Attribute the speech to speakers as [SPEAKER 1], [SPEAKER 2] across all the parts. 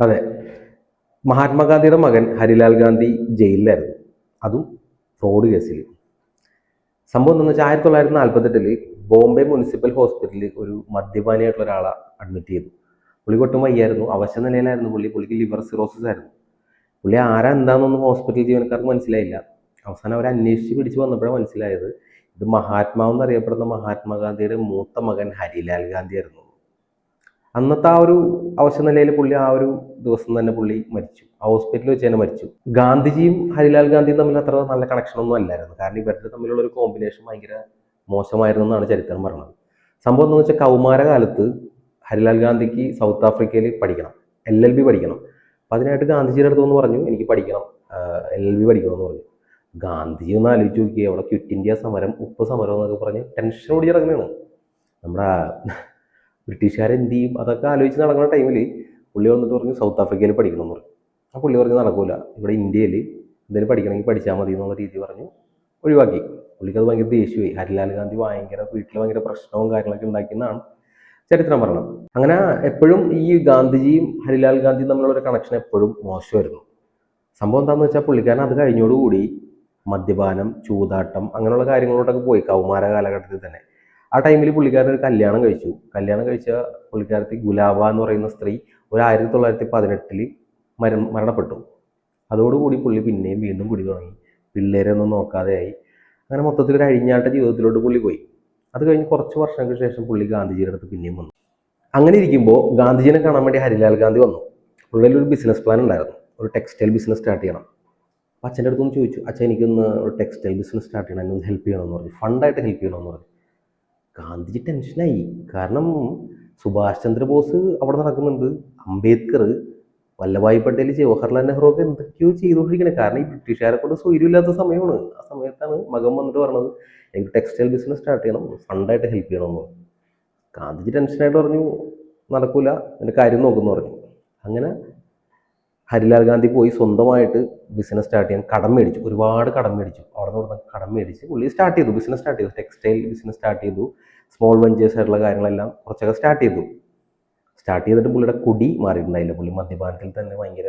[SPEAKER 1] അതെ. മഹാത്മാഗാന്ധിയുടെ മകൻ ഹരിലാൽ ഗാന്ധി ജയിലിലായിരുന്നു. അതും ഫ്രോഡ് കേസിൽ സംഭവം എന്താണെന്ന് വെച്ചാൽ ആയിരത്തി തൊള്ളായിരത്തി നാൽപ്പത്തെട്ടിൽ ബോംബെ മുനിസിപ്പൽ ഹോസ്പിറ്റലിൽ ഒരു മദ്യപാനിയായിട്ടുള്ള ഒരാളെ അഡ്മിറ്റ് ചെയ്തു. പുള്ളി കൊട്ടും വയ്യായിരുന്നു. അവശ നിലയിലായിരുന്നു പുള്ളി. പുള്ളിക്ക് ലിവർ സിറോസിസ് ആയിരുന്നു. പുള്ളി ആരാ എന്താണെന്നൊന്നും ഹോസ്പിറ്റൽ ജീവനക്കാർക്ക് മനസ്സിലായില്ല. അവസാനം അവർ അന്വേഷിച്ച് പിടിച്ച് വന്നപ്പോഴാണ് മനസ്സിലായത് ഇത് മഹാത്മാവെന്നറിയപ്പെടുന്ന മഹാത്മാഗാന്ധിയുടെ മൂത്ത മകൻ ഹരിലാൽ ഗാന്ധി ആയിരുന്നു അന്നത്തെ ആ ഒരു അവശ നിലയിൽ പുള്ളി ആ ഒരു ദിവസം തന്നെ പുള്ളി മരിച്ചു. ആ ഹോസ്പിറ്റലിൽ വെച്ച് തന്നെ മരിച്ചു. ഗാന്ധിജിയും ഹരിലാൽ ഗാന്ധിയും തമ്മിൽ അത്ര നല്ല കണക്ഷൻ ഒന്നും അല്ലായിരുന്നു. കാരണം ഇവരുടെ തമ്മിലുള്ള ഒരു കോമ്പിനേഷൻ ഭയങ്കര മോശമായിരുന്നു എന്നാണ് ചരിത്രം പറയുന്നത് സംഭവം എന്താണെന്ന് വെച്ചാൽ കൗമാരകാലത്ത് ഹരിലാൽ ഗാന്ധിക്ക് സൗത്ത് ആഫ്രിക്കയിൽ പഠിക്കണം. എൽ എൽ ബി പഠിക്കണം. അപ്പം അതിനായിട്ട് ഗാന്ധിജിയുടെ അടുത്ത് നിന്ന് പറഞ്ഞു എനിക്ക് പഠിക്കണം. എൽ എൽ ബി പഠിക്കണം എന്ന് പറഞ്ഞു. ഗാന്ധിജി ഒന്ന് ആലോചിച്ച് നോക്കി അവിടെ ക്വിറ്റ് ഇന്ത്യ സമരം ഉപ്പ് സമരം എന്നൊക്കെ പറഞ്ഞ് ടെൻഷൻ ഓടിച്ചിറങ്ങുകയാണ് നമ്മുടെ ബ്രിട്ടീഷുകാർ എന്ത് ചെയ്യും അതൊക്കെ ആലോചിച്ച് നടക്കുന്ന ടൈമിൽ പുള്ളി വന്നിട്ട് പറഞ്ഞു സൗത്ത് ആഫ്രിക്കയിൽ പഠിക്കണം എന്ന് പറഞ്ഞു. ആ പുള്ളി പറഞ്ഞു നടക്കില്ല ഇവിടെ ഇന്ത്യയിൽ എന്തെങ്കിലും പഠിക്കണമെങ്കിൽ പഠിച്ചാൽ മതി എന്നുള്ള രീതി പറഞ്ഞു ഒഴിവാക്കി. പുള്ളിക്ക് അത് ഭയങ്കര ദേഷ്യമായി. ഹരിലാൽ ഗാന്ധി ഭയങ്കര വീട്ടിൽ ഭയങ്കര പ്രശ്നവും കാര്യങ്ങളൊക്കെ ഉണ്ടാക്കിയെന്നാണ് ചരിത്രം പറഞ്ഞത്. അങ്ങനെ എപ്പോഴും ഈ ഗാന്ധിജിയും ഹരിലാൽ ഗാന്ധിയും തമ്മിലുള്ള ഒരു കണക്ഷൻ എപ്പോഴും മോശമായിരുന്നു. സംഭവം എന്താണെന്ന് വെച്ചാൽ പുള്ളിക്കാരൻ അത് കഴിഞ്ഞോടുകൂടി മദ്യപാനം ചൂതാട്ടം അങ്ങനെയുള്ള കാര്യങ്ങളോട്ടൊക്കെ പോയി. കൗമാര കാലഘട്ടത്തിൽ തന്നെ. ആ ടൈമിൽ പുള്ളിക്കാരൻ ഒരു കല്യാണം കഴിച്ചു. കല്യാണം കഴിച്ച പുള്ളിക്കാരത്തി ഗുലാബ എന്ന് പറയുന്ന സ്ത്രീ ഒരു ആയിരത്തി തൊള്ളായിരത്തി പതിനെട്ടിൽ മര മരണപ്പെട്ടു. അതോടുകൂടി പുള്ളി പിന്നെയും വീണ്ടും കുടി തുടങ്ങി. പിള്ളേരെ ഒന്നും നോക്കാതെയായി. അങ്ങനെ മൊത്തത്തിൽ ഒരു അഴിഞ്ഞാട്ട ജീവിതത്തിലോട്ട് പുള്ളി പോയി. അത് കഴിഞ്ഞ് കുറച്ച് വർഷങ്ങൾക്ക് ശേഷം പുള്ളി ഗാന്ധിജിയുടെ അടുത്ത് പിന്നെയും വന്നു. അങ്ങനെ ഇരിക്കുമ്പോൾ ഗാന്ധിജിനെ കാണാൻ വേണ്ടി ഹരിലാൽ ഗാന്ധി വന്നു. പുള്ളിയിൽ ഒരു ബിസിനസ് പ്ലാൻ ഉണ്ടായിരുന്നു. ഒരു ടെക്സ്റ്റൈൽ ബിസിനസ് സ്റ്റാർട്ട് ചെയ്യണം. അപ്പോൾ അച്ഛന്റെ അടുത്തൊന്ന് ചോദിച്ചു അച്ഛൻ എനിക്കൊന്ന് ഒരു ടെക്സ്റ്റൈൽ ബിസിനസ് സ്റ്റാർട്ട് ചെയ്യണം. എന്നെ ഒന്ന് ഹെൽപ്പ് ചെയ്യണമെന്ന് പറഞ്ഞു. ഫണ്ടായിട്ട് ഹെൽപ്പ് ചെയ്യണമെന്ന് പറഞ്ഞു. ഗാന്ധിജി ടെൻഷനായി. കാരണം സുഭാഷ് ചന്ദ്രബോസ് അവിടെ നടക്കുന്നുണ്ട്. അംബേദ്കർ വല്ലഭായ് പട്ടേൽ ജവഹർലാൽ നെഹ്റു ഒക്കെ എന്തൊക്കെയോ ചെയ്തുകൊണ്ടിരിക്കണേ. കാരണം ഈ ബ്രിട്ടീഷുകാരെ കൊണ്ട് സ്വൈര്യമില്ലാത്ത സമയമാണ്. ആ സമയത്താണ് മകൻ വന്നിട്ട് പറഞ്ഞത്. എനിക്ക് ടെക്സ്റ്റൈൽ ബിസിനസ് സ്റ്റാർട്ട് ചെയ്യണം. ഫണ്ടായിട്ട് ഹെൽപ്പ് ചെയ്യണമെന്ന്. ഗാന്ധിജി ടെൻഷനായിട്ട് പറഞ്ഞു നടക്കൂല. എന്റെ കാര്യം നോക്കുമെന്ന് പറഞ്ഞു. അങ്ങനെ ഹരിലാൽ ഗാന്ധി പോയി സ്വന്തമായിട്ട് ബിസിനസ് സ്റ്റാർട്ട് ചെയ്യാൻ കടം മേടിച്ചു. ഒരുപാട് കടം മേടിച്ചു. അവിടെ നിന്ന് കടം മേടിച്ച് പുള്ളി സ്റ്റാർട്ട് ചെയ്തു. ബിസിനസ് സ്റ്റാർട്ട് ചെയ്തു. ടെക്സ്റ്റൈൽ ബിസിനസ് സ്റ്റാർട്ട് ചെയ്തു. സ്മോൾ വെഞ്ചേഴ്സ് ആയിട്ടുള്ള കാര്യങ്ങളെല്ലാം കുറച്ചൊക്കെ സ്റ്റാർട്ട് ചെയ്തു. സ്റ്റാർട്ട് ചെയ്തിട്ട് പുള്ളിയുടെ കുടി മാറിയിട്ടുണ്ടായില്ല. പുള്ളി മദ്യപാനത്തിൽ തന്നെ ഭയങ്കര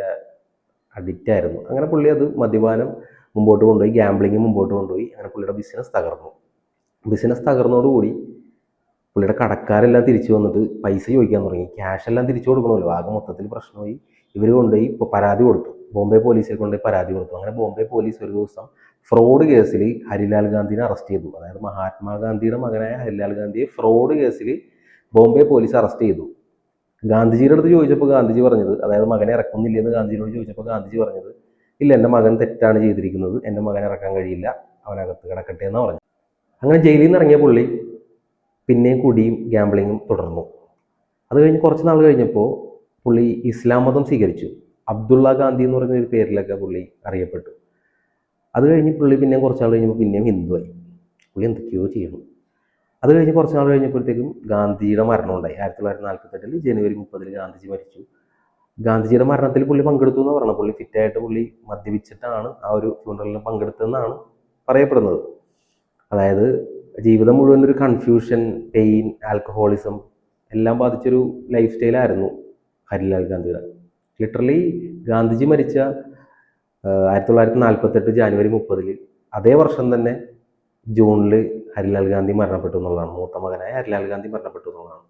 [SPEAKER 1] അഡിക്റ്റ് ആയിരുന്നു. അങ്ങനെ പുള്ളി അത് മദ്യപാനം മുമ്പോട്ട് കൊണ്ടുപോയി ഗ്യാംബ്ലിങ് മുമ്പോട്ട് കൊണ്ടുപോയി അങ്ങനെ പുള്ളിയുടെ ബിസിനസ് തകർന്നു. ബിസിനസ് തകർന്നതോടുകൂടി പുള്ളിയുടെ കടക്കാരെല്ലാം തിരിച്ചു വന്നിട്ട് പൈസ ചോദിക്കാൻ തുടങ്ങി. ക്യാഷ് എല്ലാം തിരിച്ചു കൊടുക്കണമല്ലോ. ആകെ മൊത്തത്തിൽ പ്രശ്നമായി. ഇവർ കൊണ്ടുപോയി ഇപ്പോൾ പരാതി കൊടുത്തു. ബോംബെ പോലീസിൽ കൊണ്ടുപോയി പരാതി കൊടുത്തു. അങ്ങനെ ബോംബെ പോലീസ് ഒരു ദിവസം ഫ്രോഡ് കേസിൽ ഹരിലാൽ ഗാന്ധിനെ അറസ്റ്റ് ചെയ്തു. അതായത് മഹാത്മാഗാന്ധിയുടെ മകനായ ഹരിലാൽ ഗാന്ധിയെ ഫ്രോഡ് കേസിൽ ബോംബെ പോലീസ് അറസ്റ്റ് ചെയ്തു. ഗാന്ധിജിയുടെ അടുത്ത് ചോദിച്ചപ്പോൾ ഗാന്ധിജി പറഞ്ഞത് അതായത് മകനെ ഇറക്കുന്നില്ലെന്ന് ഗാന്ധിജിയോട് ചോദിച്ചപ്പോൾ ഗാന്ധിജി പറഞ്ഞത് ഇല്ല എന്റെ മകൻ തെറ്റാണ് ചെയ്തിരിക്കുന്നത്. എന്റെ മകനെ ഇറക്കാൻ കഴിയില്ല. അവനകത്ത് കിടക്കട്ടെ എന്നാണ് പറഞ്ഞത്. അങ്ങനെ ജയിലിൽ നിന്ന് ഇറങ്ങിയ പുള്ളി പിന്നെയും കുടിയും ഗ്യാംബ്ലിങ്ങും തുടർന്നു. അത് കഴിഞ്ഞ് കുറച്ച് നാൾ കഴിഞ്ഞപ്പോൾ പുള്ളി ഇസ്ലാം മതം സ്വീകരിച്ചു. അബ്ദുള്ള ഗാന്ധി എന്ന് പറയുന്ന ഒരു പേരിലൊക്കെ പുള്ളി അറിയപ്പെട്ടു. അത് കഴിഞ്ഞ് പുള്ളി പിന്നെയും കുറച്ച് നാൾ കഴിഞ്ഞപ്പോൾ പിന്നെയും ഹിന്ദുവായി പുള്ളി എന്തൊക്കെയോ ചെയ്യുന്നു. അത് കഴിഞ്ഞ് കുറച്ച് നാൾ കഴിഞ്ഞപ്പോഴത്തേക്കും ഗാന്ധിയുടെ മരണം ഉണ്ടായി. ആയിരത്തി തൊള്ളായിരത്തി നാൽപ്പത്തെട്ടിൽ ജനുവരി മുപ്പതിൽ ഗാന്ധിജി മരിച്ചു. ഗാന്ധിജിയുടെ മരണത്തിൽ പുള്ളി പങ്കെടുത്തു എന്ന് പറഞ്ഞു പുള്ളി ഫിറ്റായിട്ട് പുള്ളി മദ്യപിച്ചിട്ടാണ് ആ ഒരു ഫ്യൂണറലിന് പങ്കെടുത്തതെന്നാണ് പറയപ്പെടുന്നത്. അതായത് ജീവിതം മുഴുവൻ ഒരു കൺഫ്യൂഷൻ പെയിൻ ആൽക്കഹോളിസം എല്ലാം ബാധിച്ചൊരു ലൈഫ് സ്റ്റൈലായിരുന്നു ഹരിലാൽ ഗാന്ധിയുടെ. ലിറ്ററലി ഗാന്ധിജി മരിച്ച ആയിരത്തി തൊള്ളായിരത്തി നാൽപ്പത്തെട്ട് ജാനുവരി മുപ്പതിൽ അതേ വർഷം തന്നെ ജൂണിൽ ഹരിലാൽ ഗാന്ധി മരണപ്പെട്ടു എന്നുള്ളതാണ്. മൂത്ത മകനായ ഹരിലാൽ ഗാന്ധി മരണപ്പെട്ടു എന്നുള്ളതാണ്.